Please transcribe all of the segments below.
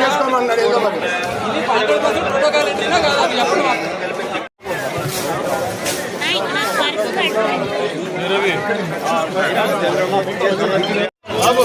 చేసుకోమన్నాడు ఏదో మరి ఇది పాటలు పది పుస్తకాలు ఎండినా కాదా ఎప్పుడు బాబు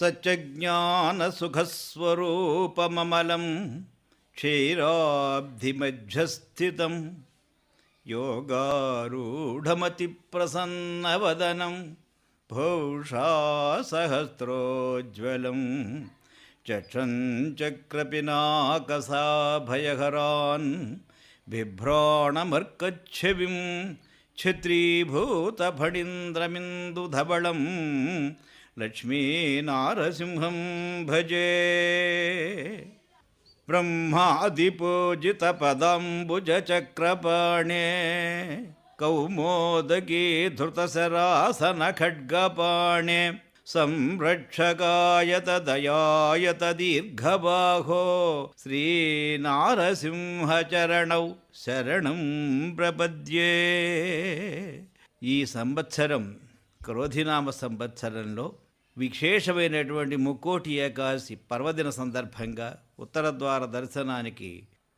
स च ज्ञानसुखस्वरूपममलं क्षीराब्धिमध्यस्थितं योगारूढमतिप्रसन्नवदनं भूषासहस्रोज्ज्वलं चक्षञ्चक्रपिनाकसाभयहरान् बिभ्राणमर्कच्छविं क्षत्रीभूतफणीन्द्रमिन्दुधवलम् लक्ष्मी लक्ष्मीनारसिंहं भजे। ब्रह्मादिपूजितपदम्बुजचक्रपाणे। कौमोदगी धृतसरासनखड्गपाणे संरक्षकायतदयायतदीर्घबाहो श्रीनारसिंहचरणौ शरण प्रपद्ये। ई క్రోధినామ సంవత్సరంలో విశేషమైనటువంటి ముక్కోటి ఏకాదశి పర్వదిన సందర్భంగా ఉత్తర ద్వార దర్శనానికి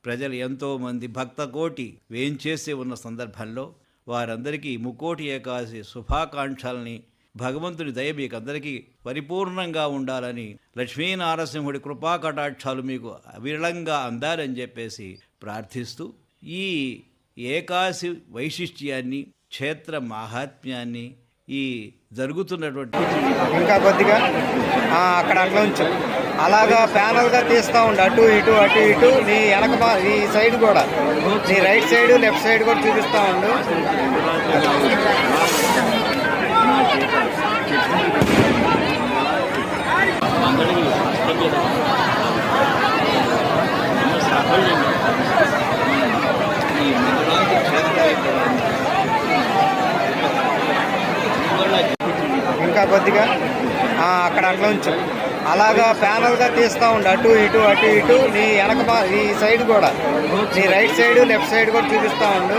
ప్రజలు ఎంతోమంది భక్తకోటి వేయించేసి వేంచేసి ఉన్న సందర్భంలో వారందరికీ ముక్కోటి ఏకాదశి శుభాకాంక్షల్ని భగవంతుని దయ మీకు అందరికీ పరిపూర్ణంగా ఉండాలని లక్ష్మీనారసింహుడి కృపా కటాక్షాలు మీకు అవిరళంగా అందాలని చెప్పేసి ప్రార్థిస్తూ ఈ ఏకాశి వైశిష్ట్యాన్ని క్షేత్ర మాహాత్మ్యాన్ని ఈ జరుగుతున్నటువంటి ఇంకా కొద్దిగా ఆ, అక్కడ అట్లా ఉంచు. అలాగా ప్యానల్గా తీస్తా ఉండు అటు ఇటు అటు ఇటు నీ వెనక ఈ సైడ్ కూడా. నీ రైట్ సైడ్ లెఫ్ట్ సైడ్ కూడా చూపిస్తా ఉండు ఇంకా కొద్దిగా ఆ, అక్కడ అట్లా ఉంచు. అలాగా ప్యానల్గా తీస్తా ఉండు. అటు ఇటు అటు ఇటు నీ వెనక ఈ సైడ్ కూడా. నీ రైట్ సైడ్ లెఫ్ట్ సైడ్ కూడా చూపిస్తూ ఉండు.